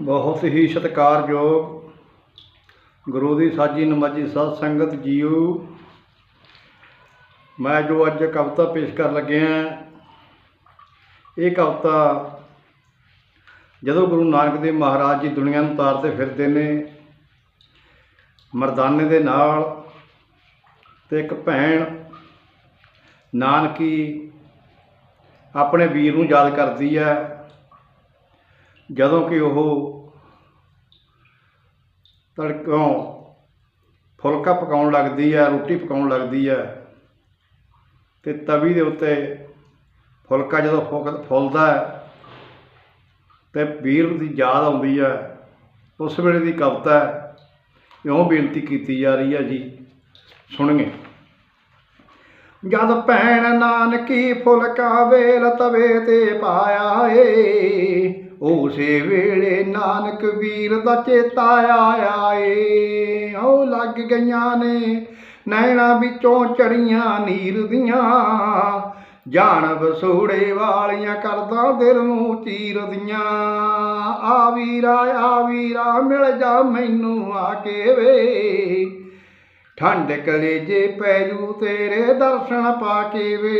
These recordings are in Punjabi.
ਬਹੁਤ ਹੀ ਸਤਿਕਾਰਯੋਗ ਗੁਰੂ ਦੀ ਸਾਜੀ ਨਮਾਜੀ ਸਾਧ ਸੰਗਤ ਜੀਓ। ਮੈਂ ਜੋ ਅੱਜ ਕਵਿਤਾ ਪੇਸ਼ ਕਰਨ ਲੱਗਿਆ ਇਹ ਕਵਿਤਾ ਜਦੋਂ ਗੁਰੂ ਨਾਨਕ ਦੇਵ ਮਹਾਰਾਜ ਜੀ ਦੁਨੀਆ ਨੂੰ ਤਾਰਦੇ ਫਿਰਦੇ ਨੇ, ਮਰਦਾਨੇ ਦੇ ਨਾਲ ਤੇ ਇੱਕ ਭੈਣ ਨਾਨਕੀ ਆਪਣੇ ਵੀਰ ਨੂੰ ਯਾਦ ਕਰਦੀ ਹੈ। ਜਦੋਂ ਕਿ ਉਹ ਤੜਕੋਂ ਫੁਲਕਾ ਪਕਾਉਣ ਲੱਗਦੀ ਹੈ ਰੋਟੀ ਪਕਾਉਣ ਲੱਗਦੀ ਹੈ ਤੇ ਤਵੀ ਦੇ ਉੱਤੇ ਫੁਲਕਾ ਜਦੋਂ ਫੁਕ- ਫੁੱਲਦਾ ਹੈ ਤੇ ਵੀਰ ਦੀ ਯਾਦ ਆਉਂਦੀ ਹੈ ਉਸ ਵੇਲੇ ਦੀ ਕਵਿਤਾ ਇਉਂ ਬੇਨਤੀ ਕੀਤੀ ਜਾ ਰਹੀ ਹੈ ਜੀ, ਸੁਣੀਏ। ਜਦ ਭੈਣ ਨਾਨਕੀ ਫੁਲਕਾ ਵੇਲ ਤਵੇ ਤੇ ਪਾਇਆ ਏ ਉਸੇ ਵੇਲੇ ਨਾਨਕ ਵੀਰ ਦਾ ਚੇਤਾ ਆਇਆ ਏ। ਉਹ ਲੱਗ ਗਈਆਂ ਨੇ ਨੈਣਾ ਵਿੱਚੋਂ ਚੜੀਆਂ ਨੀਰ ਦੀਆਂ। ਜਾਣ ਬਸੂੜੇ ਵਾਲੀਆਂ ਕਰਦਾ ਦਿਲ ਨੂੰ ਚੀਰਦੀਆਂ ਆ ਵੀਰਾ ਆ ਵੀਰਾ, ਮਿਲ ਜਾ ਮੈਨੂੰ ਆ ਕੇ ਵੇ। ਠੰਡ ਕਲੇਜੇ ਪੈ ਜੂ ਤੇਰੇ ਦਰਸ਼ਨ ਪਾ ਕੇ ਵੇ।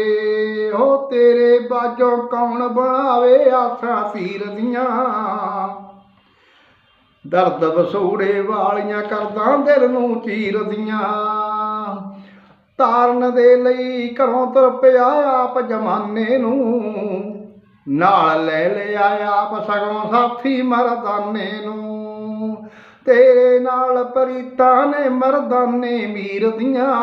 ਹੋ ਤੇਰੇ ਬਾਝੋਂ ਕੌਣ ਬਣਾਵੇ ਆਸਾਂ ਸੀਰ ਦੀਆਂ। ਦਰਦ ਵਸੂੜੇ ਵਾਲੀਆਂ ਕਰਦਾ ਦਿਲ ਨੂੰ ਚੀਰਦੀਆਂ ਤਾਰਨ ਦੇ ਲਈ ਘਰੋਂ ਤੁਰ ਪਿਆ ਆਪ ਜਮਾਨੇ ਨੂੰ। ਨਾਲ ਲੈ ਲਿਆ ਆਪ ਸਗੋਂ ਸਾਥੀ ਮਰਦਾਨੇ ਨੂੰ। ਤੇਰੇ ਨਾਲ ਪ੍ਰੀਤਾਂ ਨੇ ਮਰਦਾਨੇ ਮੀਰ ਦੀਆਂ।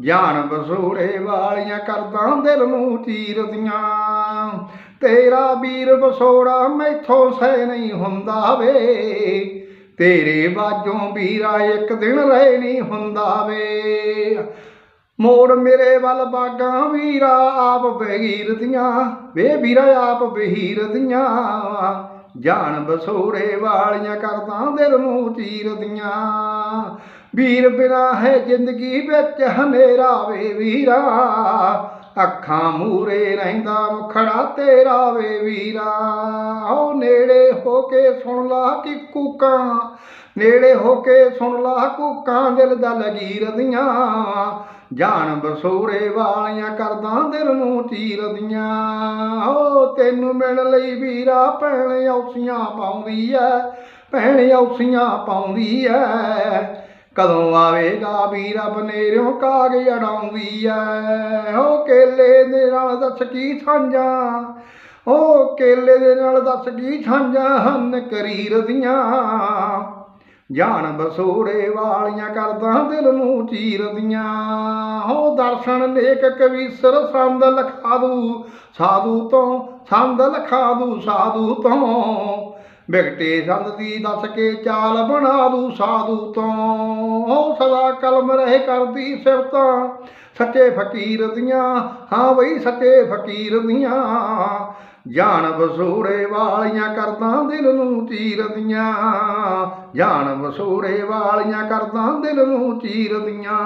ਜਾਨ ਬਸੂੜੇ ਵਾਲੀਆਂ ਕਰਦਾ ਦਿਲ ਨੂੰ ਚੀਰਦੀਆਂ। ਤੇਰਾ ਵੀਰ ਬਸੋੜਾ ਮੈਥੋਂ ਸਹਿ ਨਹੀਂ ਹੁੰਦਾ ਵੇ। ਤੇਰੇ ਬਾਝੋਂ ਵੀਰਾ ਇੱਕ ਦਿਨ ਰਹਿ ਨਹੀਂ ਹੁੰਦਾ ਵੇ। ਮੋੜ ਮੇਰੇ ਵੱਲ ਬਾਗਾਂ ਵੀਰਾ ਆਪ ਬਹੀਰ ਦੀਆਂ ਵੇ ਵੀਰਾ ਆਪ ਬਹੀਰ ਦੀਆਂ ਜਾਨ ਬਸੋੜੇ ਵਾਲੀਆਂ ਕਰਦਾ ਦਿਲ ਨੂੰ ਚੀਰਦੀਆਂ। ਵੀਰ ਬਿਨਾ ਹੈ ਜ਼ਿੰਦਗੀ ਵਿੱਚ ਹਨੇਰਾ ਵੇ ਵੀਰਾ। ਅੱਖਾਂ ਮੂਰੇ ਰਹਿੰਦਾ ਮੁਖੜਾ ਤੇਰਾ ਵੇ ਵੀਰਾ। ਓ ਨੇੜੇ ਹੋ ਕੇ ਸੁਣ ਲਾ ਕਿ ਕੂਕਾਂ, ਨੇੜੇ ਹੋ ਕੇ ਸੁਣ ਲਾ ਕੂਕਾਂ ਦਿਲ ਦਾ ਲਗੀਰਦੀਆਂ। ਜਾਨ ਬਸੋਰੇ ਵਾਲੀਆਂ ਕਰਦਾ ਦਿਲ ਨੂੰ ਚੀਰਦੀਆਂ। ਓ ਤੈਨੂੰ ਮਿਲਣ ਲਈ ਵੀਰਾ ਭੈਣ ਔਸੀਆਂ ਪਾਉਂਦੀ ਐ, ਭੈਣ ਔਸੀਆਂ ਪਾਉਂਦੀ ਐ। ਕਦੋਂ ਆਵੇਗਾ ਵੀਰ? ਬਨੇਰਿਓ ਕਾਗ ਅੜਾਉਂਦੀ ਐ। ਓ ਕੇਲੇ ਦੇ ਨਾਲ ਦੱਸ ਕੀ ਸਾਂਝਾਂ? ਓ ਕੇਲੇ ਦੇ ਨਾਲ ਦੱਸ ਕੀ ਸਾਂਝਾਂ ਹਨ ਕਰੀਰ ਦੀਆਂ? ਜਾਨ ਬਸੋੜੇ ਵਾਲੀਆਂ ਕਰਦਾ ਦਿਲ ਨੂੰ ਚੀਰਦੀਆਂ ਹੋ ਦਰਸ਼ਨ ਨੇਕ ਕਵੀਸਰ ਸੰਦ ਲਖਾ ਦੂ, ਸਾਧੂ ਤੋਂ ਸੰਦ ਲਖਾ ਦੂ, ਸਾਧੂ ਤੋਂ। ਵਿਗਟੇ ਸੰਦ ਦੀ ਦੱਸ ਕੇ ਚਾਲ ਬਣਾ ਦੂ ਸਾਧੂ ਤੋਂ। ਸਦਾ ਕਲਮ ਰਹੇ ਕਰਦੀ ਸਿਫਤਾਂ। ਸੱਚੇ ਫਕੀਰ ਦੀਆਂ, ਹਾਂ ਬਈ ਸੱਚੇ ਫਕੀਰ ਦੀਆਂ। ਜਾਨ ਬਸੂੜੇ ਵਾਲੀਆਂ ਕਰਦਾ ਦਿਲ ਨੂੰ ਚੀਰਦੀਆਂ ਜਾਨ ਬਸੂੜੇ ਵਾਲੀਆਂ ਕਰਦਾ ਦਿਲ ਨੂੰ ਚੀਰਦੀਆਂ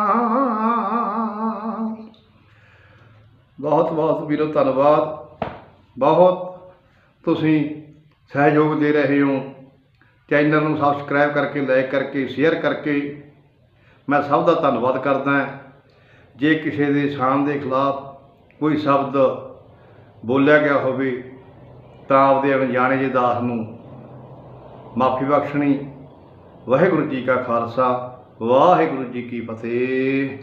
ਬਹੁਤ ਬਹੁਤ ਵੀਰੋ ਧੰਨਵਾਦ। ਬਹੁਤ ਤੁਸੀਂ ਸਹਿਯੋਗ ਦੇ ਰਹੇ ਹੋ। ਚੈਨਲ ਨੂੰ ਸਬਸਕ੍ਰਾਈਬ ਕਰਕੇ ਲਾਈਕ ਕਰਕੇ ਸ਼ੇਅਰ ਕਰਕੇ ਮੈਂ ਸਭ ਦਾ ਧੰਨਵਾਦ ਕਰਦਾ ਜੇ ਕਿਸੇ ਦੇ ਸ਼ਾਨ ਦੇ ਖਿਲਾਫ ਕੋਈ ਸ਼ਬਦ ਬੋਲਿਆ ਗਿਆ ਹੋਵੇ, ਤਾਂ ਆਪਦੇ ਅਣਜਾਣੇ ਜੇ ਦਾਸ ਨੂੰ ਮਾਫੀ ਬਖਸ਼ਣੀ। ਵਾਹਿਗੁਰੂ ਜੀ ਕਾ ਖਾਲਸਾ, ਵਾਹਿਗੁਰੂ ਜੀ ਕੀ ਫਤਿਹ।